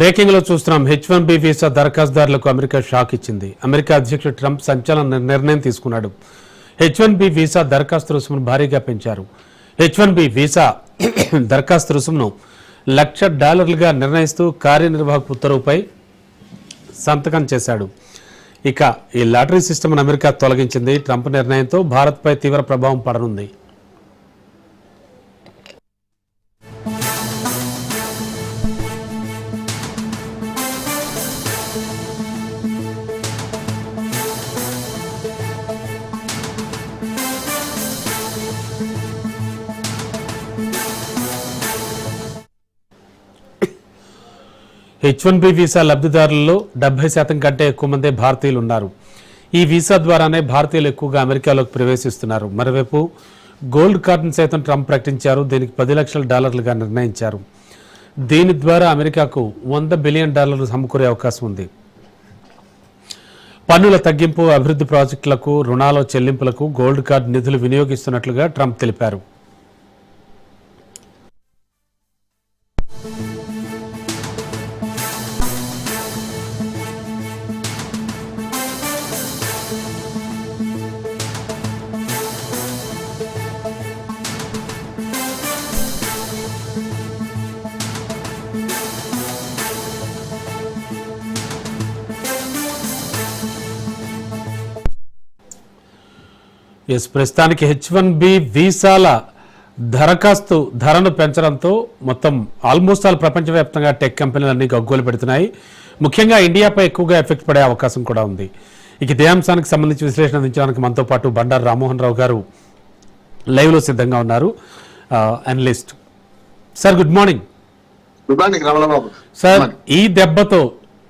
బ్రేకింగ్లో చూస్తున్నాం. H one B visa దరఖాస్తుదారులకు America shock ఇచ్చింది. అమెరికా అధ్యక్షుడు ట్రంప్ సంచలన నిర్ణయం తీసుకున్నాడు. హెచ్ వన్ బి వీసా దరఖాస్తు రుసుమును భారీగా పెంచారు. హెచ్ వన్ బి వీసా దరఖాస్తు రుసుమును లక్ష డాలర్లుగా నిర్ణయిస్తూ కార్యనిర్వాహక ఉత్తర్వుపై సంతకం చేశాడు. ఇక ఈ లాటరీ సిస్టమ్ను అమెరికా తొలగించింది. ట్రంప్ నిర్ణయంతో భారత్పై తీవ్ర ప్రభావం పడనుంది. హెచ్ వన్ బి వీసా లబ్ధిదారులలో డెబ్బై శాతం కంటే ఎక్కువ మంది భారతీయులు ఉన్నారు ఈ వీసా ద్వారానే భారతీయులు ఎక్కువగా అమెరికాలోకి ప్రవేశిస్తున్నారు. మరోవైపు గోల్డ్ కార్డును సైతం ట్రంప్ ప్రకటించారు. దీనికి పది లక్షల డాలర్లుగా నిర్ణయించారు. దీని ద్వారా అమెరికాకు వంద బిలియన్ డాలర్లు సమకూరే అవకాశం ఉంది. పన్నుల తగ్గింపు అభివృద్ధి ప్రాజెక్టులకు రుణాల చెల్లింపులకు గోల్డ్ కార్డు నిధులు వినియోగిస్తున్నట్లుగా ట్రంప్ తెలిపారు. ఎస్ ప్రస్తుతానికి హెచ్ వన్ బి వీసాల దరఖాస్తు ధరను పెంచడంతో మొత్తం ఆల్మోస్ట్ ఆల్ ప్రపంచవ్యాప్తంగా టెక్ కంపెనీలన్నీ గగ్గోలు పెడుతున్నాయి. ముఖ్యంగా ఇండియాపై ఎక్కువగా ఎఫెక్ట్ పడే అవకాశం కూడా ఉంది. ఇక ఇదే అంశానికి సంబంధించి విశ్లేషణ అందించడానికి మనతో పాటు బండారు రామ్మోహన్ రావు గారు లైవ్లో సిద్ధంగా ఉన్నారు. Analyst sir good morning good morning sir ఈ దెబ్బతో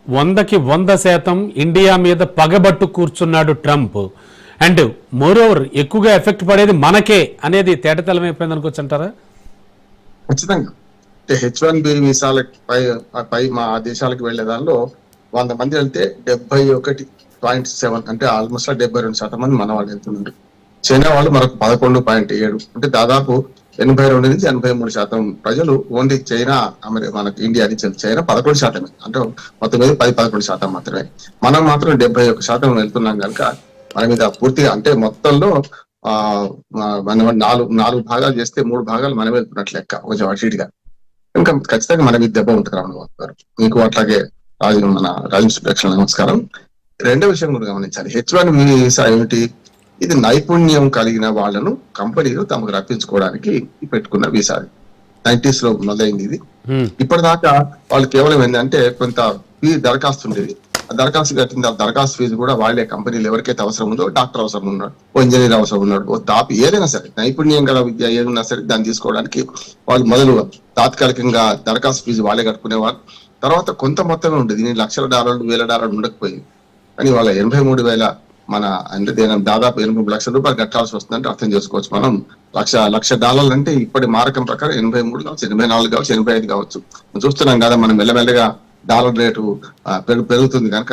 వందకి వంద శాతం ఇండియా మీద పగబట్టు కూర్చున్నాడు ట్రంప్. అండ్ మోరోవర్ ఎక్కువగా ఎఫెక్ట్ పడేది మనకే అనేది తేటతలం అయిపోయింది అనుకోవచ్చు అంటారా ఖచ్చితంగా. అంటే హెచ్ వన్ బి వీసాలకి పై పై మా దేశాలకు వెళ్ళే దానిలో వంద మంది వెళ్తే డెబ్బై ఒకటి పాయింట్ సెవెన్ అంటే ఆల్మోస్ట్ డెబ్బై రెండు శాతం మంది మన వాళ్ళు వెళ్తున్నారు. చైనా వాళ్ళు మనకు పదకొండు పాయింట్ ఏడు అంటే దాదాపు ఎనభై రెండు నుంచి ఎనభై మూడు శాతం ప్రజలు ఓన్లీ చైనా అమెరికా మనకు ఇండియా నుంచి చైనా పదకొండు శాతమే. అంటే మొత్తం మీద పది పదకొండు శాతం మాత్రమే. మనం మాత్రం డెబ్బై ఒక శాతం వెళ్తున్నాం కనుక మన మీద పూర్తిగా అంటే మొత్తంలో ఆ మనం నాలుగు నాలుగు భాగాలు చేస్తే మూడు భాగాలు మనం వెళ్తున్నట్లు లెక్క కొంచెం అటు ఇటుగా ఇంకా ఖచ్చితంగా మన మీద దెబ్బ ఉంటుంది రామబాబు గారు. మీకు అట్లాగే రాజు మన రాజు సుప్రక్షణ నమస్కారం. రెండో విషయం కూడా గమనించాలి. హెచ్ వన్ వీసా ఏమిటి? ఇది నైపుణ్యం కలిగిన వాళ్ళను కంపెనీలు తమకు రప్పించుకోవడానికి పెట్టుకున్న వీసా నైన్టీస్లో మొదలైంది ఇది. ఇప్పటిదాకా వాళ్ళు కేవలం ఏంటంటే కొంత దరఖాస్తు ఉండేది. దరఖాస్తు కట్టిన ఆ దరఖాస్తు ఫీజు కూడా వాళ్ళే కంపెనీలు ఎవరికైతే అవసరం ఉందో డాక్టర్ అవసరం ఉన్నాడు ఓ ఇంజనీర్ అవసరం ఉన్నాడు ఓ తాపి ఏదైనా సరే నైపుణ్యం గల విద్య ఏదైనా సరే దాన్ని తీసుకోవడానికి వాళ్ళు మొదలు తాత్కాలికంగా దరఖాస్తు ఫీజు వాళ్ళే కట్టుకునేవారు. తర్వాత కొంత మొత్తమే ఉండేది దీని లక్షల డాలర్లు వేల డాలర్లు ఉండకపోయింది కానీ వాళ్ళ ఎనభై మూడు వేల మన అంటే దాదాపు ఎనభై మూడు లక్షల రూపాయలు కట్టాల్సి వస్తుందంటే అర్థం చేసుకోవచ్చు మనం. లక్ష లక్ష డాలర్లు అంటే ఇప్పటి మారకం ప్రకారం ఎనభై మూడు కావచ్చు ఎనభై నాలుగు కావచ్చు ఎనభై ఐదు కావచ్చు. చూస్తున్నాం కదా మనం మెల్లమెల్లగా డాలర్ రేటు పెరుగు పెరుగుతుంది కనుక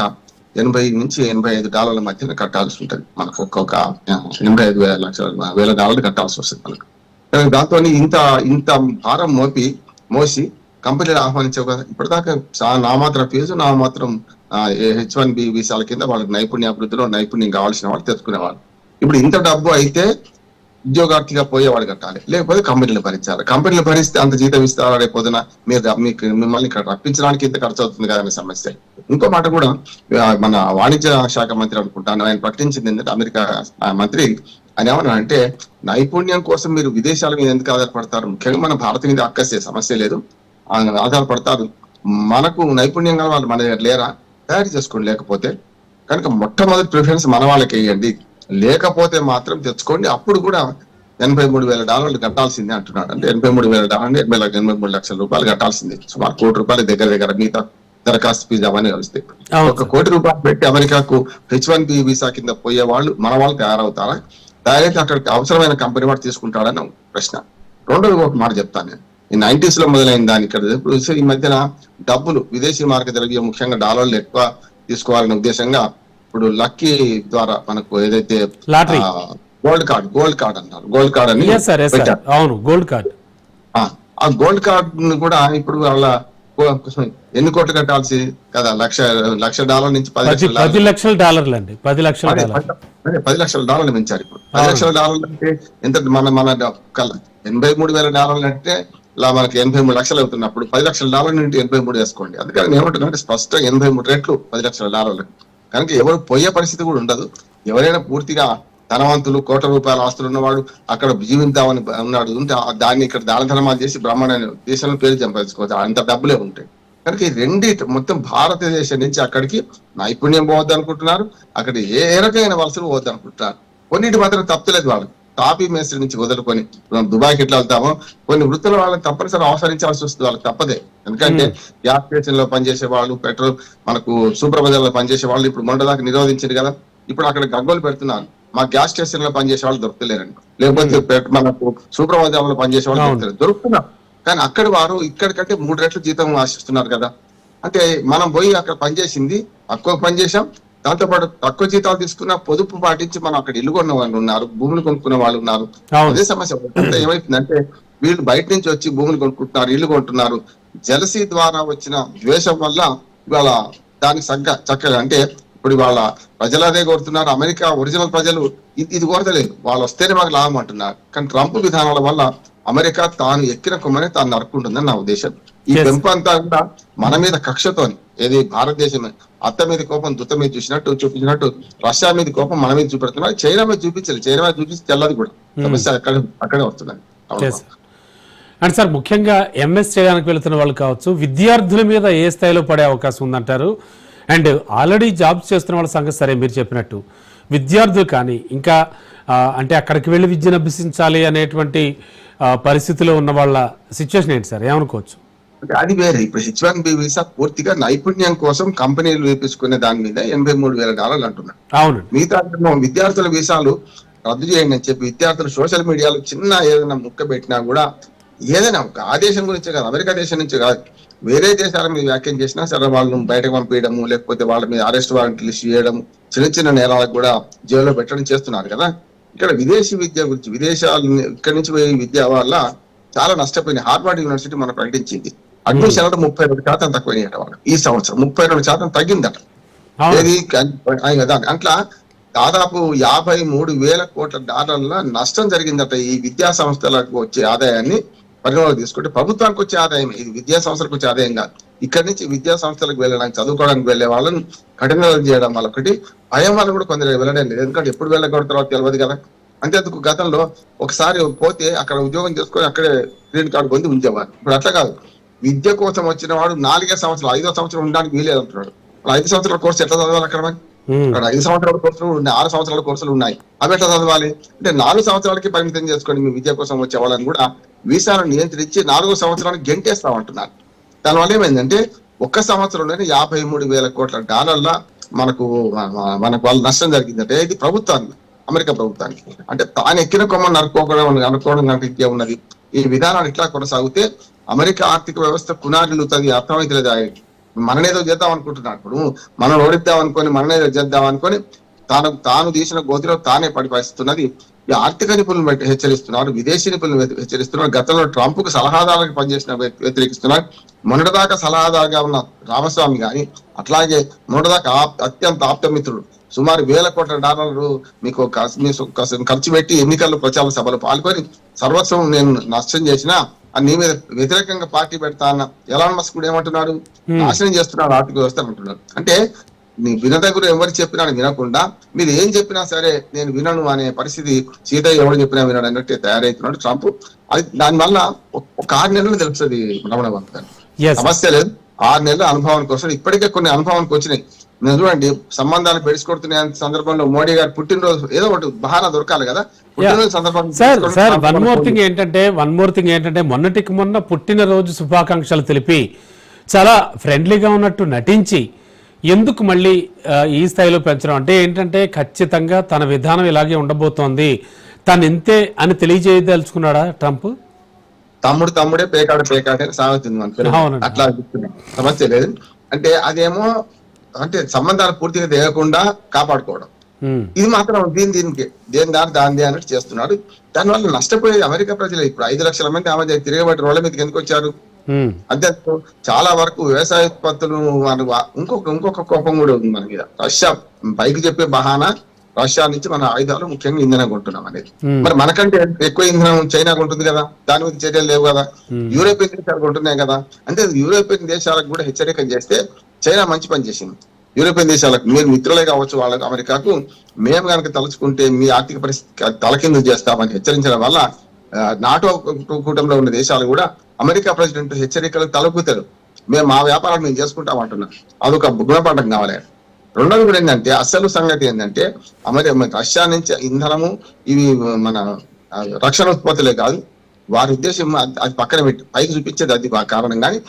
ఎనభై నుంచి ఎనభై ఐదు డాలర్ల మధ్యన కట్టాల్సి ఉంటుంది. మనకు ఒక్కొక్క ఎనభై ఐదు వేల లక్షల వేల డాలర్లు కట్టాల్సి వస్తుంది మనకు. దాంతో ఇంత ఇంత భారం మోపి మోసి కంపెనీలు ఆహ్వానించే కదా ఇప్పటిదాకా నా మాత్రం ఫీజు నామాత్రం హెచ్ వన్ బి వీసాల కింద వాళ్ళకి నైపుణ్య అభివృద్ధిలో నైపుణ్యం కావాల్సిన వాళ్ళు తెచ్చుకునేవాళ్ళు. ఇప్పుడు ఇంత డబ్బు అయితే ఉద్యోగార్థిగా పోయేవాడు కట్టాలి లేకపోతే కంపెనీలు భరించాలి. కంపెనీలు భరిస్తే అంత జీతం ఇస్తారా రేపు మీరు మీకు మిమ్మల్ని ఇక్కడ రప్పించడానికి ఇంత ఖర్చు అవుతుంది కదా అనే సమస్య. ఇంకో మాట కూడా మన వాణిజ్య శాఖ మంత్రి అనుకుంటాను. ఆయన ప్రకటించింది ఏంటంటే అమెరికా ఆ, మంత్రి ఆయన ఏమన్నా అంటే నైపుణ్యం కోసం మీరు విదేశాల మీద ఎందుకు ఆధారపడతారు? ముఖ్యంగా మన భారత మీద అక్కసే సమస్య లేదు. ఆధారపడతారు. మనకు నైపుణ్యం గల వాళ్ళు మన దగ్గర లేరా? తయారు చేసుకోండి. లేకపోతే కనుక మొట్టమొదటి ప్రిఫరెన్స్ మన వాళ్ళకి వేయండి లేకపోతే మాత్రం తెచ్చుకోండి. అప్పుడు కూడా ఎనభై మూడు వేల డాలర్లు కట్టాల్సిందే అంటున్నాడు. అంటే ఎనభై మూడు వేల డాలర్లు ఎనభై లక్ష ఎనభై మూడు లక్షల రూపాయలు కట్టాల్సిందే. సుమారు కోటి రూపాయలు దగ్గర దగ్గర మిగతా దరఖాస్తు ఫీజు అవన్నీ కలిస్తే. ఒక కోటి రూపాయలు పెట్టి అమెరికాకు హెచ్ వన్ బి వీసా కింద పోయే వాళ్ళు మన వాళ్ళు తయారవుతారా? తయారైతే అక్కడికి అవసరమైన కంపెనీ వాడు తీసుకుంటాడని ప్రశ్న. రెండోది ఒక మాట చెప్తాను నేను. ఈ నైన్టీస్లో మొదలైన దాని ఇక్కడ ఇప్పుడు ఈ మధ్యన డబ్బులు విదేశీ మార్గ ద్రవ్యం ముఖ్యంగా డాలర్లు ఎక్కువ తీసుకోవాలనే ఉద్దేశంగా ఇప్పుడు లక్కీ ద్వారా మనకు ఏదైతే lottery. Gold card gold card అంటారు గోల్డ్ కార్డ్ అని. అవును గోల్డ్ కార్డ్. ఆ, గోల్డ్ కార్డ్ను కూడా ఇప్పుడు వాళ్ళ కో- ఎన్ని కోట్లు కట్టాల్సి కదా? లక్ష లక్ష డాలర్ నుంచి పది లక్షల పది లక్షల డాలర్లు అండి పది లక్షల డాలర్. పది- లక్షల డాలర్లు పెంచారు ఇప్పుడు. పది లక్షల డాలర్లు అంటే ఎంత మన మన ఎనభై మూడు వేల డాలర్లు అంటే ఇలా మనకి ఎనభై మూడు లక్షలు అవుతున్నప్పుడు పది లక్షల డాలర్లు నుండి ఎనభై మూడు వేసుకోండి. అందుకని నేను ఏమంటున్నానంటే స్పష్టంగా ఎనభై మూడు రెట్లు పది లక్షల డాలర్లు. కనుక ఎవరు పోయే పరిస్థితి కూడా ఉండదు. ఎవరైనా పూర్తిగా ధనవంతులు కోట్ల రూపాయల ఆస్తులు ఉన్నవాడు అక్కడ జీవిద్దామని ఉన్నాడు ఉంటే దాన్ని ఇక్కడ దాన ధర్మాలు చేసి బ్రాహ్మణ దేశంలో పేరు సంపాదించుకోవచ్చు అంత డబ్బులే ఉంటాయి. కనుక ఈ రెండి మొత్తం భారతదేశం నుంచి అక్కడికి నైపుణ్యం పోవద్దు అనుకుంటున్నారు అక్కడ ఏ రకమైన వలసలు పోవద్దు అనుకుంటున్నారు కొన్నిటి మాత్రం తప్పలేదు వాళ్ళు టాపీ మేస్త్రి నుంచి వదులుకొని మనం దుబాయ్కి ఎట్లా వెళ్తామో కొన్ని వృత్తుల వాళ్ళని తప్పనిసరి అవసరించాల్సి వస్తుంది వాళ్ళకి తప్పదే. ఎందుకంటే గ్యాస్ స్టేషన్లో పనిచేసే వాళ్ళు పెట్రోల్ మనకు సూపర్ బజార్లో పనిచేసే వాళ్ళు ఇప్పుడు మొండదాకా నిరోధించింది కదా. ఇప్పుడు అక్కడ గగ్గోలు పెడుతున్నారు. మా గ్యాస్ స్టేషన్లో పనిచేసే వాళ్ళు దొరుకుతలేరండి. లేకపోతే మనకు సూపర్ బజార్లో పనిచేసే వాళ్ళు అవును. దొరుకుతలేరు. దొరుకుతున్నారు కానీ అక్కడ వారు ఇక్కడికంటే మూడు రెట్లు జీతం ఆశిస్తున్నారు కదా. అంటే మనం పోయి అక్కడ పనిచేసింది తక్కువ పని చేసాం దాంతో పాటు తక్కువ జీతాలు తీసుకున్న పొదుపు పాటించి మనం అక్కడ ఇల్లు కొన్న వాళ్ళు ఉన్నారు భూములు కొనుక్కున్న వాళ్ళు ఉన్నారు. అదే సమస్య. ఏమైతుందంటే వీళ్ళు బయట నుంచి వచ్చి భూములు కొనుక్కుంటున్నారు ఇల్లు కొంటున్నారు. జలసీ ద్వారా వచ్చిన ద్వేషం వల్ల ఇవాళ దానికి సగ్గ చక్కగా అంటే ఇప్పుడు ఇవాళ ప్రజలు అదే కోరుతున్నారు. అమెరికా ఒరిజినల్ ప్రజలు ఇది ఇది కోరతలేదు. వాళ్ళు వస్తేనే మాకు లాభం అంటున్నారు. కానీ ట్రంప్ విధానాల వల్ల అమెరికా తాను ఎక్కిన కొమ్మనే తాను నరుక్కుంటుందని నా ఉద్దేశం. ఈ. పెంపు అంతా కూడా మన మీద కక్షతోని ఏది భారతదేశం అత్త మీద కోపం దుత్త మీద చూసినట్టు చూపించినట్టు రష్యా మీద కోపం మన మీద చూపెడుతున్నారు చైనా మీద చూపించాలి చైనా మీద చూపించి తెల్లది కూడా. సమస్య అక్కడ అక్కడే వస్తుందండి. అండ్ సార్ ముఖ్యంగా ఎంఎస్ చేయడానికి వెళ్తున్న వాళ్ళు కావచ్చు విద్యార్థుల మీద ఏ స్థాయిలో పడే అవకాశం ఉందంటారు? అండ్ ఆల్రెడీ జాబ్స్ చేస్తున్న వాళ్ళ సంగతి సరే మీరు చెప్పినట్టు. విద్యార్థులు కానీ ఇంకా అంటే అక్కడికి వెళ్ళి విద్యను అభ్యసించాలి అనేటువంటి పరిస్థితిలో ఉన్న వాళ్ళ సిచ్యువేషన్ ఏంటి సార్? ఏమనుకోవచ్చు? అంటే అది వేరే. ఇప్పుడు హెచ్ వన్ బి వీసా పూర్తిగా నైపుణ్యం కోసం కంపెనీలు వేపించుకునే దాని మీద ఎనభై మూడు వేల డాలర్లు అంటున్నారు. అవునండి. మిగతా విద్యార్థుల వీసాలు రద్దు చేయండి అని చెప్పి విద్యార్థులు సోషల్ మీడియాలో చిన్న ఏదైనా ముక్క పెట్టినా కూడా ఏదైనా ఒక ఆ దేశం గురించే కాదు అమెరికా దేశం నుంచి కాదు వేరే దేశాల మీద వ్యాఖ్యం చేసినా సరే వాళ్ళను బయటకు పంపించడము లేకపోతే వాళ్ళ మీద అరెస్ట్ వారెంట్లు ఇష్యూ చేయడం చిన్న చిన్న నేరాలకు కూడా జైల్లో పెట్టడం చేస్తున్నారు కదా. ఇక్కడ విదేశీ విద్య గురించి విదేశాల ఇక్కడి నుంచి పోయే విద్య వల్ల చాలా నష్టపోయింది హార్వర్డ్ యూనివర్సిటీ మనం ప్రకటించింది. అడ్మిషన్ అంటే ముప్పై రెండు శాతం తక్కువైనట వాళ్ళు ఈ సంవత్సరం. ముప్పై రెండు శాతం తగ్గిందట. ఏది? అట్లా దాదాపు యాభై మూడు వేల కోట్ల డాలర్ల నష్టం జరిగిందట ఈ విద్యా సంస్థలకు వచ్చే ఆదాయాన్ని పరిగణలోకి తీసుకుంటే ప్రభుత్వానికి వచ్చే ఆదాయం ఇది విద్యా సంస్థలకు వచ్చే ఆదాయం కాదు. ఇక్కడి నుంచి విద్యా సంస్థలకు వెళ్ళడానికి చదువుకోవడానికి వెళ్ళే వాళ్ళని కఠినం చేయడం వల్ల ఒకటి. భయం వల్ల కూడా కొందరు వెళ్ళడం లేదు. ఎందుకంటే ఎప్పుడు వెళ్ళగొడతారో తెలియదు కదా. అంతేందుకు గతంలో ఒకసారి పోతే అక్కడ ఉద్యోగం చేసుకొని అక్కడే గ్రీన్ కార్డు పొంది ఉంచేవారు. ఇప్పుడు అట్లా కాదు. విద్య కోసం వచ్చిన వాడు నాలుగే సంవత్సరాలు ఐదో సంవత్సరం ఉండడానికి వీలేదు అంటున్నాడు. ఐదు సంవత్సరాల కోర్సు ఎట్లా చదవాలి అక్కడ. అక్కడ ఐదు సంవత్సరాల కోర్సులు ఉన్నాయి ఆరు సంవత్సరాల కోర్సులు ఉన్నాయి. అవి ఎట్లా చదవాలి? అంటే నాలుగు సంవత్సరాలకి పరిమితం చేసుకొని మీ విద్య కోసం వచ్చే వాళ్ళని కూడా వీసాలను నియంత్రించి నాలుగో సంవత్సరానికి గెంటేస్తామంటున్నారు. దానివల్ల ఏమైందంటే ఒక్క సంవత్సరంలోనే యాభై మూడు వేల కోట్ల డాలర్ల మనకు మనకు వాళ్ళ నష్టం జరిగిందంటే. ఇది ప్రభుత్వానికి అమెరికా ప్రభుత్వానికి. అంటే తాను ఎక్కిన కొమ్మ నరుకోవడం అనుకోవడం కనుక ఇంకే ఉన్నది. ఈ విధానాలు ఇట్లా కొనసాగితే అమెరికా ఆర్థిక వ్యవస్థ పునాదిలుతుంది అర్థమైతలేదు ఆయనకి మననేదో చేద్దాం అనుకుంటున్నాడు. ఇప్పుడు మనం ఓడిద్దాం అనుకొని మననేదో చేద్దాం అనుకొని తాను తాను తీసిన గోతిలో తానే పడిపరిస్తున్నది ఆర్థిక నిపుణులు హెచ్చరిస్తున్నారు విదేశీ నిపుణులు హెచ్చరిస్తున్నారు గతంలో ట్రంప్కు సలహాదారులకు పనిచేసిన వ్య- వ్యతిరేకిస్తున్నారు. మొన్నటిదాకా సలహాదారుగా ఉన్న రామస్వామి గాని అట్లాగే మొన్నటిదాకా అత్యంత ఆప్తమిత్రుడు సుమారు వేల కోట్ల డాలర్లు మీకు ఖర్చు పెట్టి ఎన్నికల్లో ప్రచార సభలు పాల్గొని సర్వస్వం నేను నష్టం చేసినా నీ మీద వ్యతిరేకంగా పార్టీ పెడతా అన్న ఎలాన్ మస్క్ కూడా ఏమంటున్నాడు? నాశనం చేస్తున్నాడు ఆర్థిక వ్యవస్థ అంటున్నాడు. అంటే వినదగురు ఎవరు చెప్పినా వినకుండా మీరు ఏం చెప్పినా సరే నేను వినను అనే పరిస్థితి సీతయ్య ఎవరు చెప్పినా వినడు అన్నట్టే తయారవుతున్నాడు ట్రంప్. అది దానివల్ల ఒక- ఒక ఆరు నెలలు తెలుస్తుంది రమణ గారు. సమస్య లేదు. ఆరు నెలల అనుభవానికి వస్తుంది ఇప్పటికే కొన్ని అనుభవానికి వచ్చినాయి. నేను చూడండి సంబంధాలు పెడుచుకొడుతున్న సందర్భంలో మోడీ గారు పుట్టినరోజు ఏదో ఒకటి బహానా దొరకాలి కదా. Sir sir one more thing ఏంటంటే వన్ మోర్ థింగ్ ఏంటంటే మొన్నటికి మొన్న పుట్టినరోజు శుభాకాంక్షలు తెలిపి చాలా ఫ్రెండ్లీగా ఉన్నట్టు నటించి ఎందుకు మళ్ళీ ఈ స్థాయిలో పెంచడం? అంటే ఏంటంటే ఖచ్చితంగా తన విధానం ఇలాగే ఉండబోతోంది. తను ఇంతే అని తెలియజేయదలుచుకున్నాడా ట్రంప్? తమ్ముడు తమ్ముడే పేకాడు పేకాడే సాగుతుంది. అట్లా సమస్య లేదు. అంటే అదేమో అంటే సంబంధాలు పూర్తిగా తెగకుండా కాపాడుకోవడం. ఇది మాత్రం దీని దీనికి దేని దాని దాని అన్నట్టు చేస్తున్నాడు. దానివల్ల నష్టపోయేది అమెరికా ప్రజలు ఇప్పుడు ఐదు లక్షల మంది ఆమె తిరగబడి రోడ్ల మీదకి ఎందుకు వచ్చారు? అంతే చాలా వరకు వ్యవసాయ ఉత్పత్తులు మన ఇంకొక ఇంకొక కోపం కూడా ఉంది మన మీద. రష్యా పైకి చెప్పే బహానా రష్యా నుంచి మన ఆయుధాలు ముఖ్యంగా ఇంధనం కొంటున్నాం అనేది. మరి మనకంటే ఎక్కువ ఇంధనం చైనా ఉంటుంది కదా దాని మీద చర్యలు లేవు కదా. యూరోపియన్ దేశాలు కొంటున్నాయి కదా. అంటే యూరోపియన్ దేశాలకు కూడా హెచ్చరిక చేస్తే చైనా మంచి పని చేసింది. యూరోపియన్ దేశాలకు మీరు మిత్రులే కావచ్చు వాళ్ళకు అమెరికాకు మేము కనుక తలుచుకుంటే మీ ఆర్థిక పరిస్థితి తలకిందు చేస్తామని హెచ్చరించడం వల్ల నాటో కూటమిలో ఉన్న దేశాలు కూడా అమెరికా ప్రెసిడెంట్ హెచ్చరికలు తలపుతారు మేము మా వ్యాపారాలు మేము చేసుకుంటాం అంటున్నాం. అదొక గుణపాఠం కావాలి. రెండోది కూడా ఏంటంటే అసలు సంగతి ఏంటంటే అమెరి మన రష్యా నుంచి ఇంధనము ఇవి మన రక్షణ ఉత్పత్తులే కాదు. వారి ఉద్దేశం అది- పక్కన పెట్టి పైకి చూపించేది అది కారణం. కానీ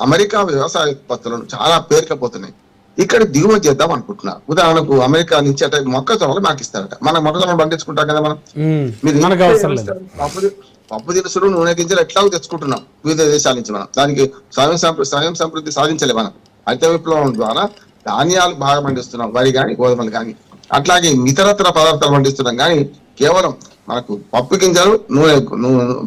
అమెరికా వ్యవసాయ ఉత్పత్తులను చాలా పేరుకపోతున్నాయి. ఇక్కడ దిగుమతి చేద్దాం అనుకుంటున్నారు ఉదాహరణకు అమెరికా నుంచి అట మొక్కజొన్నలు మాకు ఇస్తారట. మనం మొక్కజొన్నలు పండించుకుంటాం కదా మనం. మీరు పప్పు దినుసులు నూనె గింజలు ఎట్లాగో తెచ్చుకుంటున్నాం వివిధ దేశాల నుంచి మనం. దానికి స్వయం స్వయం సమృద్ధి సాధించలే మనం. హరిత విప్లవం ద్వారా ధాన్యాలు బాగా పండిస్తున్నాం వరి కానీ గోధుమలు కానీ అట్లాగే ఇతరత్ర పదార్థాలు పండిస్తున్నాం కానీ కేవలం మనకు పప్పు గింజలు నూనె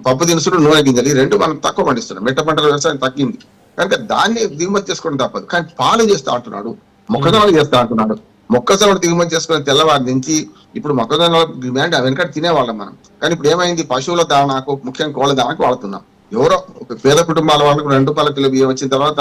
పప్పు దినుసులు నూనె గింజలు ఈ రెండు మనం తక్కువ పండిస్తున్నాం. మెట్ట పంటల వ్యవసాయం తగ్గింది. కనుక దాన్ని దిగుమతి చేసుకోవడం తప్పదు. కానీ పాలు చేస్తా అంటున్నాడు మొక్కజొన్నలు చేస్తా అంటున్నాడు. మొక్కజొన్నలు దిగుమతి చేసుకునే తెల్లవారి నుంచి ఇప్పుడు మొక్కజొన్న డిమాండ్ వెనకటి తినేవాళ్ళం మనం. కానీ ఇప్పుడు ఏమైంది? పశువుల దానాకు ముఖ్యంగా కోళ్ళ దానాకు వాడుతున్నాం. ఎవరో ఒక పేద కుటుంబాల వాళ్ళకు రెండు రూపాయల కిలో బియ్యం వచ్చిన తర్వాత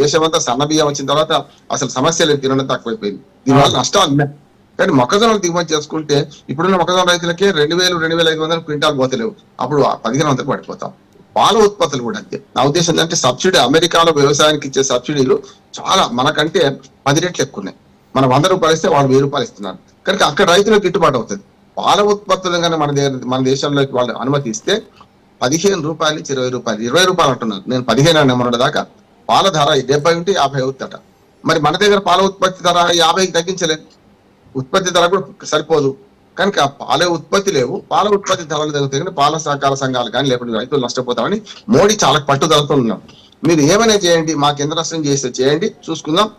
దేశమంతా సన్న బియ్యం వచ్చిన తర్వాత అసలు సమస్యలు తినడం తక్కువైపోయింది. దీనివల్ల నష్టాలు ఉన్నాయి. కానీ మొక్కజొన్నలు దిగుమతి చేసుకుంటే ఇప్పుడున్న మొక్కజొన్న రైతులకే రెండు వేలు రెండు వేల ఐదు వందలు క్వింటాల్ పోతలేవు. అప్పుడు పదిహేను వందలు పడిపోతాం. పాల ఉత్పత్తులు కూడా అంతే. నా ఉద్దేశం ఏంటంటే సబ్సిడీ అమెరికాలో వ్యవసాయానికి ఇచ్చే సబ్సిడీలు చాలా మనకంటే పది రెట్లు ఎక్కువ ఉన్నాయి. మనం వంద రూపాయలు ఇస్తే వాళ్ళు వెయ్యి రూపాయలు ఇస్తున్నారు. కనుక అక్కడ రైతులకు గిట్టుబాటు అవుతుంది. పాల ఉత్పత్తులను కానీ మన దగ్గర మన దేశంలోకి వాళ్ళు అనుమతి ఇస్తే పదిహేను రూపాయలు నుంచి ఇరవై రూపాయలు ఇరవై రూపాయలు అంటున్నారు. నేను పదిహేను అన్న దాకా పాల ధర డెబ్బై ఉంటే యాభై అవుతుందట. మరి మన దగ్గర పాల ఉత్పత్తి ధర యాభైకి తగ్గించలేదు. ఉత్పత్తి ధర కూడా సరిపోదు. కనుక పాల ఉత్పత్తి లేవు. పాల ఉత్పత్తి ధరలు తగ్గుతాయి కానీ పాల సహకార సంఘాలు కానీ లేకపోతే రైతులు నష్టపోతామని మోడీ చాలా పట్టుదలతో ఉన్నాం. మీరు ఏమైనా చేయండి మాకు ఎంత నష్టం చేస్తే చేయండి. చూసుకుందాం.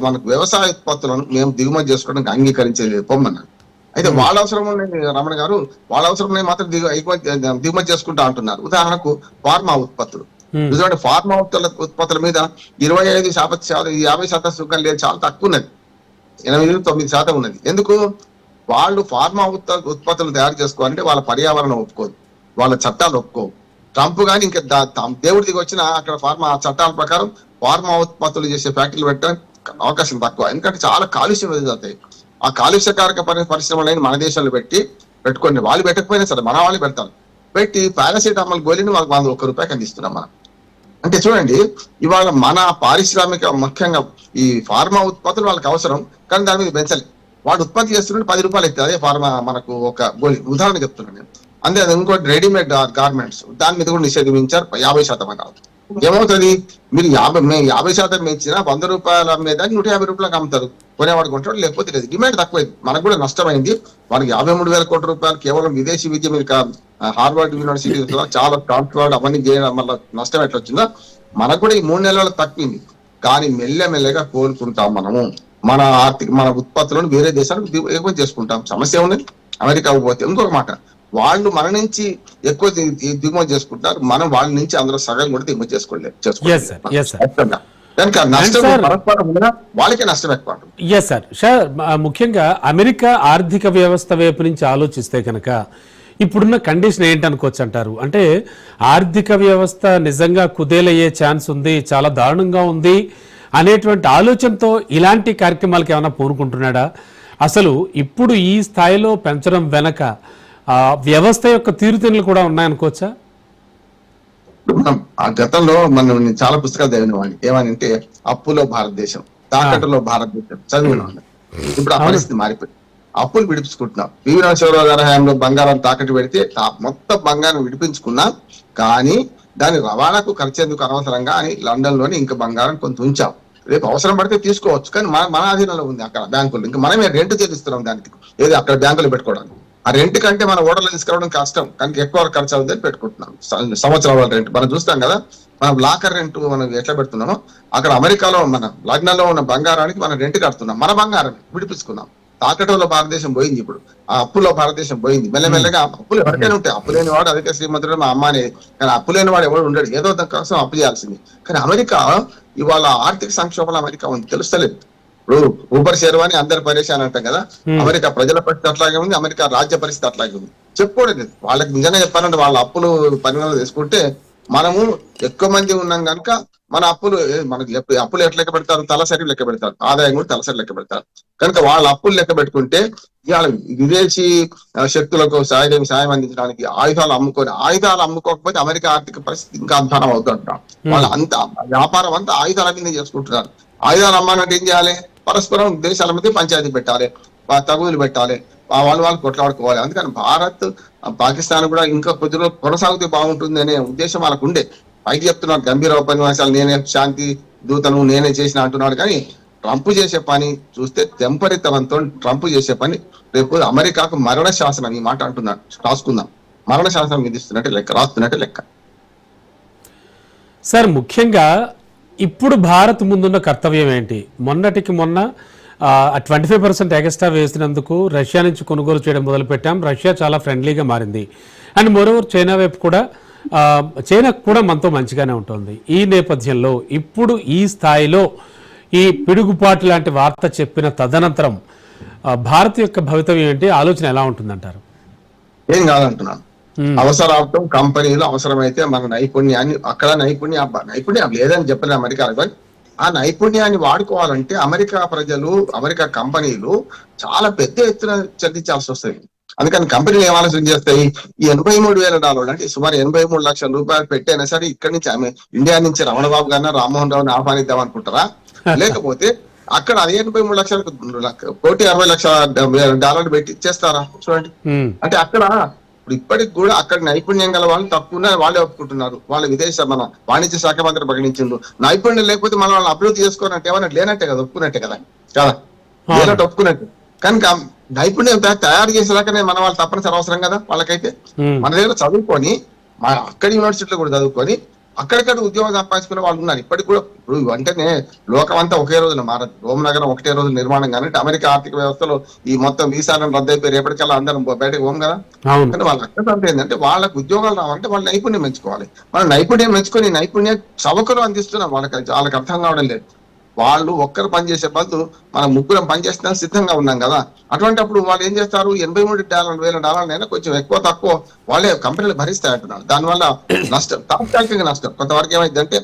మనకు వ్యవసాయ ఉత్పత్తులను మేము దిగుమతి చేసుకోవడానికి అంగీకరించేది పొమ్మన్నారు అయితే వాళ్ళ అవసరం రమణ గారు వాళ్ళ అవసరం మాత్రం దిగుమతి చేసుకుంటా అంటున్నారు. ఉదాహరణకు ఫార్మా ఉత్పత్తులు. Hmm. ఎందుకంటే ఫార్మా ఉత్పత్తుల ఉత్పత్తుల మీద ఇరవై ఐదు శాతం శాతం యాభై శాతం సుఖం లేదు చాలా తక్కువ ఉన్నది. ఎనిమిది తొమ్మిది శాతం ఉన్నది. ఎందుకు? వాళ్ళు ఫార్మా ఉత్ప- ఉత్పత్తులు తయారు చేసుకోవాలంటే వాళ్ళ పర్యావరణం ఒప్పుకోదు. వాళ్ళ చట్టాలు ఒప్పుకోవు. ట్రంప్ కానీ ఇంకా దేవుడి దిగి వచ్చిన అక్కడ ఫార్మా చట్టాల ప్రకారం ఫార్మా ఉత్పత్తులు చేసే ఫ్యాక్టరీలు పెట్టడానికి అవకాశం తక్కువ. ఎందుకంటే చాలా కాలుష్యం ఎదుగుతాయి ఆ కాలుష్యకారక పరి పరిశ్రమలని మన దేశంలో పెట్టి పెట్టుకొని వాళ్ళు పెట్టకపోయినా సరే మన వాళ్ళు పెడతారు. పెట్టి పారాసిటమాల్ గోళీని వాళ్ళకి వంద ఒక్క రూపాయకి అందిస్తున్నాం మనం. అంటే చూడండి ఇవాళ మన పారిశ్రామిక ముఖ్యంగా ఈ ఫార్మా ఉత్పత్తులు వాళ్ళకి అవసరం కానీ దాని మీద పెంచాలి. వాడు ఉత్పత్తి చేస్తుంటే పది రూపాయలు అవుతుంది అదే ఫార్మా మనకు ఒక గోళీ. ఉదాహరణ చెప్తున్నాను నేను. అంతే ఇంకోటి రెడీమేడ్ గార్మెంట్స్. దాని మీద కూడా నిషేధించారు యాభై శాతం అన్నారు. ఏమవుతుంది? మీరు యాభై యాభై శాతం పెంచినా వంద రూపాయల మీద నూట యాభై రూపాయలకు అమ్ముతారు. కొనేవాడు కొంటాడు లేకపోతే లేదు. డిమాండ్ తక్కువైంది. మనకు కూడా నష్టమైంది. మనకి యాభై మూడు వేల కోట్ల రూపాయలు కేవలం విదేశీ విద్య మీద హార్వర్డ్ యూనివర్సిటీ చాలా స్టాన్ఫర్డ్ అవన్నీ చేయడం వల్ల నష్టం ఎట్లా వచ్చిందో మనకు కూడా ఈ మూడు నెలలు తక్కువైంది కానీ మెల్లమెల్లగా కోలుకుంటాం మనము. మన ఆర్థిక మన ఉత్పత్తులను వేరే దేశాలకు ఎగుమతి చేసుకుంటాం. సమస్య ఉన్నది అమెరికా పోతే ఇంకొక మాట. వాళ్ళు మన నుంచి ఎక్కువ దిగుమతి చేసుకుంటారు మనం వాళ్ళ నుంచి అందరూ సగం కూడా దిగుమతి చేసుకోలేదు. ఎస్ సార్ సార్ ముఖ్యంగా అమెరికా ఆర్థిక వ్యవస్థ వైపు నుంచి ఆలోచిస్తే కనుక ఇప్పుడున్న కండిషన్ ఏంటనుకోవచ్చు అంటారు అంటే ఆర్థిక వ్యవస్థ నిజంగా కుదేలయ్యే ఛాన్స్ ఉంది చాలా దారుణంగా ఉంది అనేటువంటి ఆలోచనతో ఇలాంటి కార్యక్రమాలకు ఏమైనా పూనుకుంటున్నాడా? అసలు ఇప్పుడు ఈ స్థాయిలో పెంచడం వెనక వ్యవస్థ యొక్క తీరుతెన్నులు కూడా ఉన్నాయనుకోవచ్చా? ఇప్పుడు మనం ఆ గతంలో మనం చాలా పుస్తకాలు చదివిన వాడిని. ఏమని అంటే అప్పులో భారతదేశం తాకట్టులో భారతదేశం చదివిన వాడిని. ఇప్పుడు ఆ పరిస్థితి మారిపోయింది. అప్పులు విడిపించుకుంటున్నాం. పివి నరసింహరావు గారి హయాంలో బంగారం తాకట్టు పెడితే మొత్తం బంగారం విడిపించుకున్నాం కానీ దాని రవాణాకు ఖర్చేందుకు అనవసరంగా అని లండన్లోని ఇంకా బంగారం కొంత ఉంచాం. రేపు అవసరం పడితే తీసుకోవచ్చు. కానీ మన మన ఆధీనంలో ఉంది అక్కడ బ్యాంకులు. ఇంకా మనమే రెంట్ చెల్లిస్తున్నాం దానికి. ఏది అక్కడ బ్యాంకులు పెట్టుకోవడానికి. ఆ రెంట్ కంటే మన ఓడర్లు తీసుకురావడం కష్టం. కానీ ఎక్కువ ఖర్చు అవుతుందని పెట్టుకుంటున్నాం సంవత్సరాల రెంట్. మనం చూస్తాం కదా మనం లాకర్ రెంట్ మనం ఎట్లా పెడుతున్నామో అక్కడ అమెరికాలో మన లగ్నంలో ఉన్న బంగారానికి మనం రెంట్ కడుతున్నాం. మన బంగారం విడిపించుకున్నాం. తాకటంలో భారతదేశం పోయింది ఇప్పుడు. ఆ అప్పులో భారతదేశం పోయింది. మెల్లమెల్లగా అప్పులు ఎవరికైనా ఉంటాయి. అప్పు లేని వాడు అధిక శ్రీమంతుడు మా అమ్మ అనేది కానీ అప్పు లేని వాడు ఎవడు ఉండడు. ఏదో దాని కోసం అప్పు చేయాల్సింది. కానీ అమెరికా ఇవాళ ఆర్థిక సంక్షోభంలో అమెరికా ఉంది. తెలుస్తలేదు. ఇప్పుడు ఊపర్ శర్వాని అందరు పరేషాన్ అంటాం కదా అమెరికా ప్రజల పరిస్థితి అట్లాగే ఉంది అమెరికా రాజ్య పరిస్థితి అట్లాగే ఉంది. చెప్పుకోవడం లేదు వాళ్ళకి నిజంగా చెప్పాలంటే వాళ్ళ అప్పులు పరిగణన తీసుకుంటే మనము ఎక్కువ మంది ఉన్నాం కనుక మన అప్పులు మనకి అప్పులు ఎట్లా లెక్క పెడతారు? తలసరి లెక్క పెడతారు. ఆదాయం కూడా తలసరి లెక్క పెడతారు. కనుక వాళ్ళ అప్పులు లెక్క పెట్టుకుంటే ఇవాళ విదేశీ శక్తులకు సాయం సాయం అందించడానికి ఆయుధాలు అమ్ముకొని ఆయుధాలు అమ్ముకోకపోతే అమెరికా ఆర్థిక పరిస్థితి ఇంకా అధ్వానం అవుతుంటాం వాళ్ళ అంత వ్యాపారం అంతా ఆయుధాల మీద చేసుకుంటున్నారు. ఆయుధాలు అమ్మాలంటే ఏం చేయాలి? పరస్పరం దేశాల మధ్య పంచాయతీ పెట్టాలి తగుదులు పెట్టాలి వాళ్ళు వాళ్ళు కొట్లాడుకోవాలి. అందుకని భారత్ పాకిస్తాన్ కూడా ఇంకా కొద్ది రోజులు కొనసాగితే బాగుంటుంది అనే ఉద్దేశం వాళ్ళకు ఉండే. పైకి చెప్తున్నారు గంభీర ఉపన్యాసాలు నేనే శాంతి దూతను నేనే చేసిన అంటున్నాడు. కానీ ట్రంప్ చేసే పని చూస్తే తెంపరితనంతో ట్రంప్ చేసే పని రేపు అమెరికాకు మరణ శాసనం ఈ మాట అంటున్నాడు రాసుకుందాం. మరణ శాసనం విధిస్తున్నట్టు లెక్క రాస్తున్నట్టు లెక్క. సార్ ముఖ్యంగా ఇప్పుడు భారత్ ముందున్న కర్తవ్యం ఏంటి? మొన్నటికి మొన్న ట్వంటీ ఫైవ్ పర్సెంట్ ఎగస్ట్రా వేసినందుకు రష్యా నుంచి కొనుగోలు చేయడం మొదలుపెట్టాం. రష్యా చాలా ఫ్రెండ్లీగా మారింది. అండ్ మరోవర్ చైనా వైపు కూడా చైనా కూడా మనతో మంచిగానే ఉంటుంది. ఈ నేపథ్యంలో ఇప్పుడు ఈ స్థాయిలో ఈ పిడుగుపాటు లాంటి వార్త చెప్పిన తదనంతరం భారత్ యొక్క భవితవ్యం ఏంటి? ఆలోచన ఎలా ఉంటుందంటారు? ఏం కాదంటున్నాను. అవసరార్థం కంపెనీలు అవసరమైతే మన నైపుణ్యాన్ని అక్కడ నైపుణ్య నైపుణ్యం లేదని చెప్పలేదు అమెరికా కానీ ఆ నైపుణ్యాన్ని వాడుకోవాలంటే అమెరికా ప్రజలు అమెరికా కంపెనీలు చాలా పెద్ద ఎత్తున చెల్లించాల్సి వస్తుంది. అందుకని కంపెనీలు ఏం ఆలోచన చేస్తాయి? ఈ ఎనభై మూడు వేల డాలర్లు అంటే సుమారు ఎనభై మూడు లక్షల రూపాయలు పెట్టైనా సరే ఇక్కడి నుంచి ఆమె ఇండియా నుంచి రమణబాబు గారిని రామ్మోహన్ రావుని ఆహ్వానిద్దాం అనుకుంటారా? లేకపోతే అక్కడ అదే ఎనభై మూడు లక్షలకు కోటి అరవై లక్షల డాలర్లు పెట్టి ఇచ్చేస్తారా? చూడండి. అంటే అక్కడ ఇప్పుడు ఇప్పటికి కూడా అక్కడ నైపుణ్యం గల వాళ్ళు తక్కువ వాళ్ళే ఒప్పుకుంటున్నారు. వాళ్ళ విదేశ మన వాణిజ్య శాఖ మంత్రి ప్రకటించిండు. నైపుణ్యం లేకపోతే మనం వాళ్ళని అభివృద్ధి చేసుకోవాలంటే ఏమన్నా లేనట్టే కదా ఒప్పుకున్నట్టే కదా. కదా? లేనట్టు ఒప్పుకున్నట్టు. కనుక నైపుణ్యం తయా- తయారు చేసేదాకానే మన వాళ్ళు తప్పనిసరి అవసరం కదా వాళ్ళకైతే. మన దగ్గర చదువుకొని మన అక్కడ యూనివర్సిటీలో కూడా చదువుకొని అక్కడిక్కడ ఉద్యోగం సంపాదించుకునే వాళ్ళు ఉన్నారు. ఇప్పటికి కూడా ఇప్పుడు వెంటనే లోకం అంతా ఒకే రోజున మారదు రోమ్ నగరం ఒకటే రోజు నిర్మాణం కానీ అమెరికా ఆర్థిక వ్యవస్థలో ఈ మొత్తం వీసాలను రద్దయిపోయి రేపటికల్లా అందరం బయటకు పోం కదా? కానీ వాళ్ళ అక్కడ ఏంటంటే వాళ్ళకు ఉద్యోగాలు రావాలంటే వాళ్ళ నైపుణ్యం పెంచుకోవాలి వాళ్ళ నైపుణ్యం పెంచుకొని నైపుణ్యం చవకలు అందిస్తున్నాం వాళ్ళకి వాళ్ళకి అర్థం కావడం లేదు. వాళ్ళు ఒక్కరు పనిచేసే బదులు మనం ముగ్గురం పనిచేస్తున్నా సిద్ధంగా ఉన్నాం కదా. అటువంటిప్పుడు వాళ్ళు ఏం చేస్తారు? ఎనభై మూడు డాలర్ వేల డాలర్లైనా కొంచెం ఎక్కువ తక్కువ వాళ్ళే కంపెనీలు భరిస్తాయి అంటున్నారు దానివల్ల నష్టం తాత్కాలికంగా నష్టం. కొంతవరకు ఏమైందంటే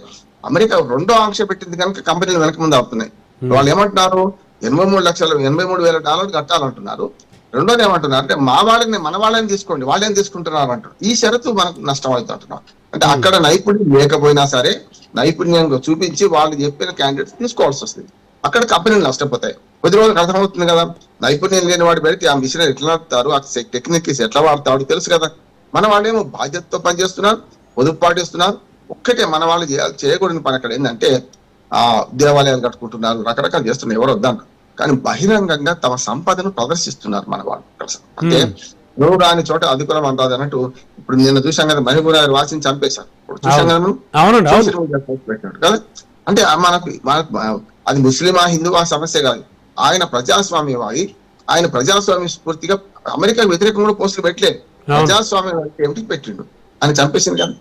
అమెరికా రెండో ఆంక్ష పెట్టింది కనుక కంపెనీలు వెనక ముందు అవుతున్నాయి వాళ్ళు ఏమంటున్నారు? ఎనభై మూడు లక్షలు ఎనభై మూడు వేల డాలర్లు కట్టాలంటున్నారు. రెండోది ఏమంటున్నారు అంటే మా వాళ్ళని మన వాళ్ళని తీసుకోండి వాళ్ళేం తీసుకుంటున్నారు అంటారు ఈ షరతు మనకు నష్టం అవుతుంది అంటున్నారు అంటే అక్కడ నైపుణ్యం లేకపోయినా సరే నైపుణ్యంగా చూపించి వాళ్ళు చెప్పిన క్యాండిడేట్స్ తీసుకోవాల్సి వస్తుంది. అక్కడ కంపెనీలు నష్టపోతాయి. కొద్ది రోజులకు అర్థమవుతుంది కదా నైపుణ్యం లేని వాడు పెడితే ఆ మిషన్ ఎట్లా నడుపుతారు ఆ టెక్నిక్ ఎట్లా వాడతాడు తెలుసు కదా. మన వాళ్ళేమో బాధ్యతతో పనిచేస్తున్నారు పొదుపు పాటిస్తున్నారు ఒక్కటే మన వాళ్ళు చేయాలి చేయకూడని పని అక్కడ ఏంటంటే ఆ దేవాలయాలు కట్టుకుంటున్నారు రకరకాలు చేస్తున్నారు ఎవరు వద్దాను కానీ బహిరంగంగా తమ సంపదను ప్రదర్శిస్తున్నారు మన వాళ్ళు. అంటే నువ్వు రాని చోట అధికులం అంటారు అన్నట్టు ఇప్పుడు నిన్న చూసాం కదా మహిళ వాసిని చంపేశారు. ఇప్పుడు చూసాం కదా మనం కదా అంటే మనకు మనకు అది ముస్లిమా హిందువా సమస్య కాదు. ఆయన ప్రజాస్వామ్యవాది ఆయన ప్రజాస్వామ్య స్ఫూర్తిగా అమెరికా వ్యతిరేకంగా కూడా పోస్టులు పెట్టలేదు. ప్రజాస్వామ్యం అంటే ఏమిటి పెట్టిండు? అని చంపేసింది కదా.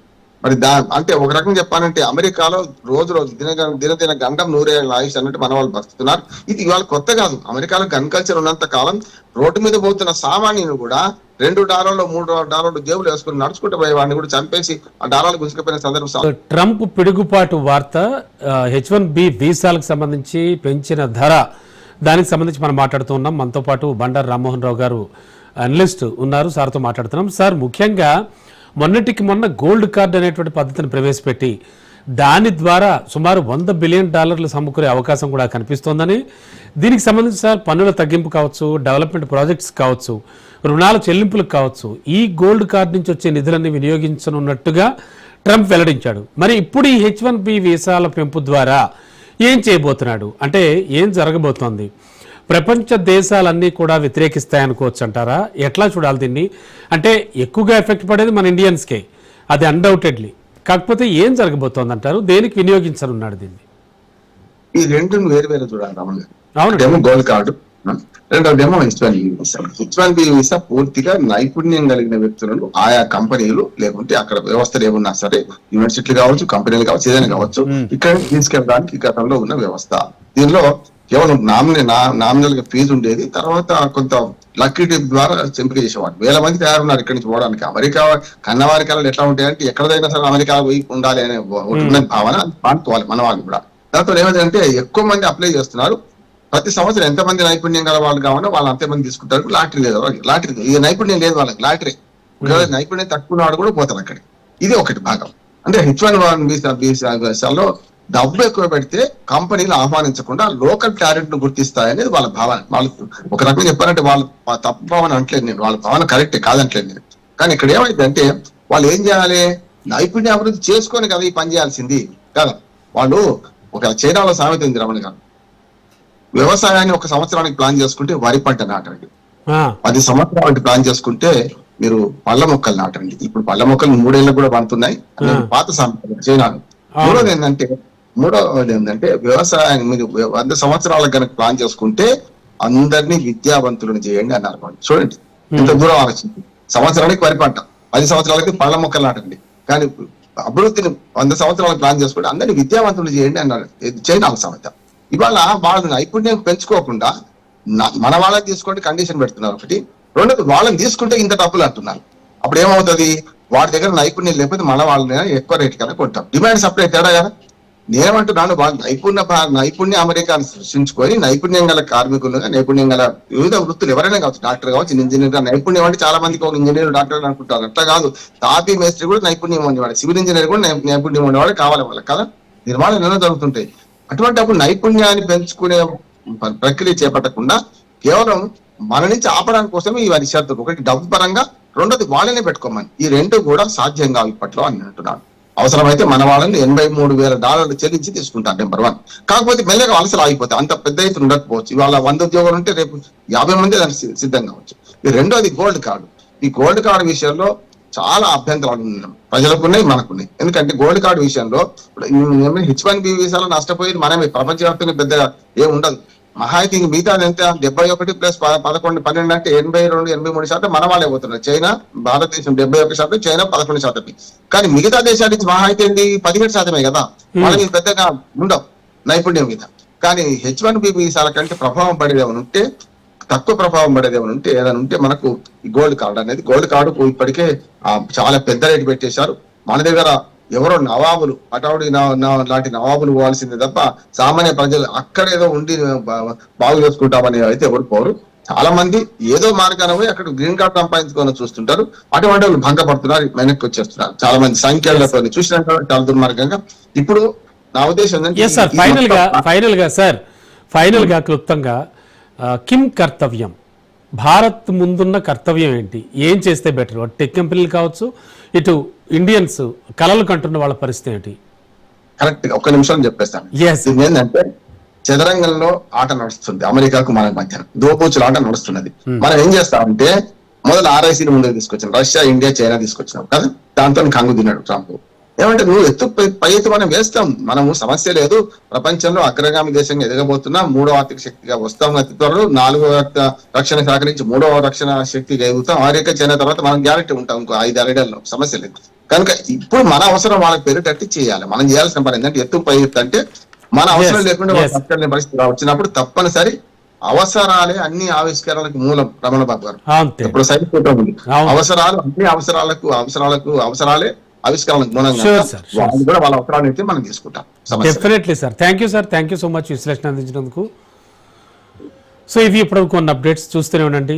మరి దా అంటే ఒక రకంగా చెప్పాలంటే అమెరికాలో రోజు రోజు దిన దినదిన గంటం నూరే ఆయుష్ అన్నట్టు మన వాళ్ళు బతుకుతున్నారు. ఇది ఇవాళ కొత్త కాదు. అమెరికాలో గన్ కల్చర్ ఉన్నంత కాలం రోడ్డు మీద పోతున్న సామాన్యుని కూడా రెండు డాలర్లు మూడు డాలర్లు జేబులు వేసుకుని నడుచుకుంటూ పోయే వాడిని కూడా చంపేసి ఆ డాలర్లు గుంజుకుపోయిన సందర్భం ట్రంప్ పిడుగుపాటు వార్త హెచ్ వన్ బి వీసాలకు సంబంధించి పెంచిన ధర దానికి సంబంధించి మనం మాట్లాడుతూ ఉన్నాం. మనతో పాటు బండారు రామ్మోహన్ రావు గారు అనలిస్ట్ ఉన్నారు. సార్తో మాట్లాడుతున్నాం. సార్ ముఖ్యంగా మొన్నటికి మొన్న గోల్డ్ కార్డ్ అనేటువంటి పద్ధతిని ప్రవేశపెట్టి దాని ద్వారా సుమారు వంద బిలియన్ డాలర్లు సమకూరే అవకాశం కూడా కనిపిస్తోందని. దీనికి సంబంధించి సార్ పన్నుల తగ్గింపు కావచ్చు డెవలప్మెంట్ ప్రాజెక్ట్స్ కావచ్చు రుణాల చెల్లింపులకు కావచ్చు ఈ గోల్డ్ కార్డ్ నుంచి వచ్చే నిధులన్నీ వినియోగించనున్నట్టుగా ట్రంప్ వెల్లడించాడు. మరి ఇప్పుడు ఈ హెచ్ వన్ బి వీసాల పెంపు ద్వారా ఏం చేయబోతున్నాడు? అంటే ఏం జరగబోతోంది? ప్రపంచ దేశాలన్నీ కూడా వ్యతిరేకిస్తాయనుకోవచ్చు అంటారా ఎట్లా చూడాలి దీన్ని? అంటే ఎక్కువగా ఎఫెక్ట్ పడేది మన ఇండియన్స్కే. అది అన్డౌటెడ్లీ కాకపోతే ఏం జరగబోతోంది అంటారు దేనికి వినియోగించనున్నాడు దీన్ని? ఈ రెండు వేరు వేరు చూడాలి రమణ అవును. గోల్డ్ కార్డు రెండవది ఏమో H one B visa. H one B visa పూర్తిగా నైపుణ్యం కలిగిన వ్యక్తులను ఆయా కంపెనీలు లేకుంటే అక్కడ వ్యవస్థలు ఏమున్నా సరే యూనివర్సిటీలు కావచ్చు కంపెనీలు కావచ్చు ఏదైనా కావచ్చు ఇక్కడ తీసుకెళ్ళడానికి గతంలో ఉన్న వ్యవస్థ. దీనిలో కేవలం నామినీ నామినల్గా ఫీజు ఉండేది. తర్వాత కొంత లక్కీ టిప్ ద్వారా ఎంపిక చేసేవాడు వేల మంది తయారున్నారు ఇక్కడి నుంచి పోవడానికి. అమెరికా కన్నవారి కళలు ఎట్లా ఉంటాయంటే ఎక్కడైనా సరే అమెరికా పోయి ఉండాలి అనే ఉన్నది భావన పాడుకోవాలి మన వాళ్ళు కూడా. దాంతో ఏమైందంటే ఎక్కువ మంది అప్లై చేస్తున్నారు. ప్రతి సంవత్సరం ఎంతమంది నైపుణ్యం గల వాళ్ళు కావాలో వాళ్ళు అంతమంది తీసుకుంటారు. లాటరీ లేదు. లాటరీ ఇది నైపుణ్యం లేదు వాళ్ళకి. లాటరీ. ఒకవేళ నైపుణ్యం తక్కువ ఉన్నవాడు కూడా పోతారు అక్కడికి. ఇది ఒకటి భాగం. అంటే హెచ్ వన్ వన్ వీసాలో డబ్బు ఎక్కువ పెడితే కంపెనీలు ఆహ్వానించకుండా లోకల్ టాలెంట్ను గుర్తిస్తాయనేది వాళ్ళ భావన. వాళ్ళు ఒక రకంగా చెప్పారంటే వాళ్ళ తప్పు భావన అంటలేదు నేను. వాళ్ళ భావన కరెక్టే కాదంటలేదు నేను. కానీ ఇక్కడ ఏమైందంటే వాళ్ళు ఏం చేయాలి? నైపుణ్య అభివృద్ధి చేసుకొని కదా ఈ పని చేయాల్సింది. కదా? వాళ్ళు ఒక చైనాలో సామెత ఉంది రమణ గారు. వ్యవసాయాన్ని ఒక సంవత్సరానికి ప్లాన్ చేసుకుంటే వరి పంట నాటండి. పది సంవత్సరాలకి ప్లాన్ చేసుకుంటే మీరు పళ్ళ మొక్కలు నాటండి. ఇప్పుడు పళ్ళ మొక్కలు మూడేళ్ళు కూడా పండుతున్నాయి. పాత సాంప్రదాయం చైనాలో మూడోది ఏంటంటే మూడోది ఏంటంటే వ్యవసాయాన్ని మీరు వంద సంవత్సరాలకు కనుక ప్లాన్ చేసుకుంటే అందరినీ విద్యావంతులను చేయండి అన్నారు. చూడండి ఎంత దూరం ఆలోచించి సంవత్సరానికి వరి పంట పది సంవత్సరాలకి పళ్ళ మొక్కలు నాటండి. కానీ అభివృద్ధిని వంద సంవత్సరాలకు ప్లాన్ చేసుకుంటే అందరినీ విద్యావంతులు చేయండి అన్నారు. చైనా సమస్య ఇవాళ వాళ్ళ నైపుణ్యం పెంచుకోకుండా మన వాళ్ళని తీసుకోండి కండిషన్ పెడుతున్నారు ఒకటి. రెండోది వాళ్ళని తీసుకుంటే ఇంత డబ్బులు అంటున్నారు. అప్పుడు ఏమవుతుంది? వాడి దగ్గర నైపుణ్యం లేకపోతే మన వాళ్ళని ఎక్కువ రేట్ కన్నా కొంటాం. డిమాండ్ సప్లై తేడా కదా? నేనేమంటున్నాను వాళ్ళు నైపుణ్య నైపుణ్య అమెరికాను సృష్టించుకొని నైపుణ్యం గల కార్మికులుగా నైపుణ్యం గల వివిధ వృత్తులు ఎవరైనా కావచ్చు డాక్టర్ కావచ్చు ఇంజనీర్ నైపుణ్యం అంటే చాలా మందికి ఒక ఇంజనీర్ డాక్టర్ అనుకుంటారు. అట్లా కాదు. తాపీ మేస్త్రి కూడా నైపుణ్యం ఉండేవాడు సివిల్ ఇంజనీర్ కూడా నైపుణ్యం ఉండేవాడు కావాలి వాళ్ళకి కదా? నిర్మాణం ఎన్నో జరుగుతుంటాయి. అటువంటి అప్పుడు నైపుణ్యాన్ని పెంచుకునే ప్రక్రియ చేపట్టకుండా కేవలం మన నుంచి ఆపడానికి కోసమే వారి షరతులు ఒకటి డబ్బు పరంగా రెండోది వాళ్ళనే పెట్టుకోమని. ఈ రెండు కూడా సాధ్యం కావు ఇప్పట్లో అని అంటున్నాను. అవసరమైతే మన వాళ్ళని ఎనభై మూడు వేల డాలర్లు చెల్లించి తీసుకుంటారు నెంబర్ వన్ కాకపోతే మెల్లగా వలసలు ఆగిపోతాయి. అంత పెద్ద అయితే ఉండకపోవచ్చు. ఇవాళ వంద ఉద్యోగాలు ఉంటే రేపు యాభై మంది దానికి సిద్ధంగా అవచ్చు ఈ రెండోది గోల్డ్ కార్డు. ఈ గోల్డ్ కార్డు విషయంలో చాలా అభ్యంతరాలు ఉన్నాయి. ప్రజలకు ఉన్నాయి మనకున్నాయి. ఎందుకంటే గోల్డ్ కార్డు విషయంలో హెచ్ వన్ బి వీసాలో నష్టపోయేది మనమే ప్రపంచవ్యాప్తంగా పెద్దగా ఏం ఉండదు. మహా అయితే ఇంక మిగతా ఎంత? డెబ్బై ఒకటి ప్లస్ పదకొండు పన్నెండు అంటే ఎనభై రెండు ఎనభై మూడు శాతం మన వాళ్ళే పోతున్నారు. చైనా భారతదేశం డెబ్బై ఒక శాతం చైనా పదకొండు శాతం కానీ మిగతా దేశాల నుంచి మహా అయితే ఏంది? పదిహేడు శాతమే కదా? మీద పెద్దగా ఉండవు నైపుణ్యం మీద. కానీ హెచ్ వన్ బి వీసాల కంటే ప్రభావం పడేది ఏమైనా ఉంటే తక్కువ ప్రభావం పడేది ఏమైనా ఉంటే ఏదైనా ఉంటే మనకు గోల్డ్ కార్డు అనేది గోల్డ్ కార్డు ఇప్పటికే చాలా పెద్ద రేటు పెట్టేశారు. మన దగ్గర ఎవరో నవాబులు అటౌడి లాంటి నవాబులు పోవాల్సిందే తప్ప సామాన్య ప్రజలు అక్కడేదో ఉండి బాగు చేసుకుంటామని అయితే ఎవరు పోరు. చాలా మంది ఏదో మార్గాన పోయి అక్కడ గ్రీన్ కార్డ్ సంపాదించుకొని చూస్తుంటారు. అటువంటి వాళ్ళు భంగపడుతున్నారు వెనక్కి వచ్చేస్తున్నారు. చాలా మంది సంఖ్యలతో చూసినాక చాలా దుర్మార్గంగా. ఇప్పుడు నా ఉద్దేశం ఫైనల్గా ఫైనల్గా సార్ ఫైనల్గా క్లుప్తంగా కిమ్ కర్తవ్యం భారత్ ముందున్న కర్తవ్యం ఏంటి? ఏం చేస్తే బెటర్ అటు టెక్ కంపెనీలు కావచ్చు ఇటు ఇండియన్స్ కలలు కంటున్న వాళ్ళ పరిస్థితి ఏంటి? కరెక్ట్గా ఒక్క నిమిషం చెప్పేస్తాను. ఏంటంటే చదరంగంలో ఆట నడుస్తుంది అమెరికాకు మన మధ్య దోపూచుల ఆట నడుస్తున్నది. మనం ఏం చేస్తామంటే మొదలు ఆర్ఐసీని ముందుకు తీసుకొచ్చాం రష్యా ఇండియా చైనా తీసుకొచ్చినాం కదా దాంతో కంగు తిన్నాడు ట్రంప్. ఏమంటే నువ్వు ఎత్తు పై ఎత్తు మనం వేస్తాం మనము సమస్య లేదు ప్రపంచంలో అగ్రగామి దేశంగా ఎదగబోతున్నా మూడో ఆర్థిక శక్తిగా వస్తాం అతి త్వరలో నాలుగో రక్షణ శాఖ నుంచి మూడవ రక్షణ శక్తిగా ఎదుగుతాం అమెరికా చైనా తర్వాత మనం గ్యారెంటీ ఉంటాం ఇంకో ఐదు ఆరేళ్ళలో సమస్య లేదు. కనుక ఇప్పుడు మన అవసరం వాళ్ళకి పెరిగేటట్టు చేయాలి. మనం చేయాల్సిన పని ఏంటంటే ఎత్తు పై ఎత్తు అంటే మన అవసరం లేకుండా వాళ్ళు పరిస్థితి వచ్చినప్పుడు తప్పనిసరి అవసరాలే అన్ని ఆవిష్కరణలకు మూలం రమణ బాబు గారు ఇప్పుడు ఫోటో ఉంది. అవసరాలు అన్ని అవసరాలకు అవసరాలకు అవసరాలే మూలంగా. వాళ్ళు కూడా వాళ్ళ అవసరాలు అయితే మనం తీసుకుంటాం. Definitely sir thank you sir thank you so much విశ్లేషణ అందించినందుకు. సో ఇవి ఇప్పుడు కొన్ని అప్డేట్స్ చూస్తూనే ఉండండి.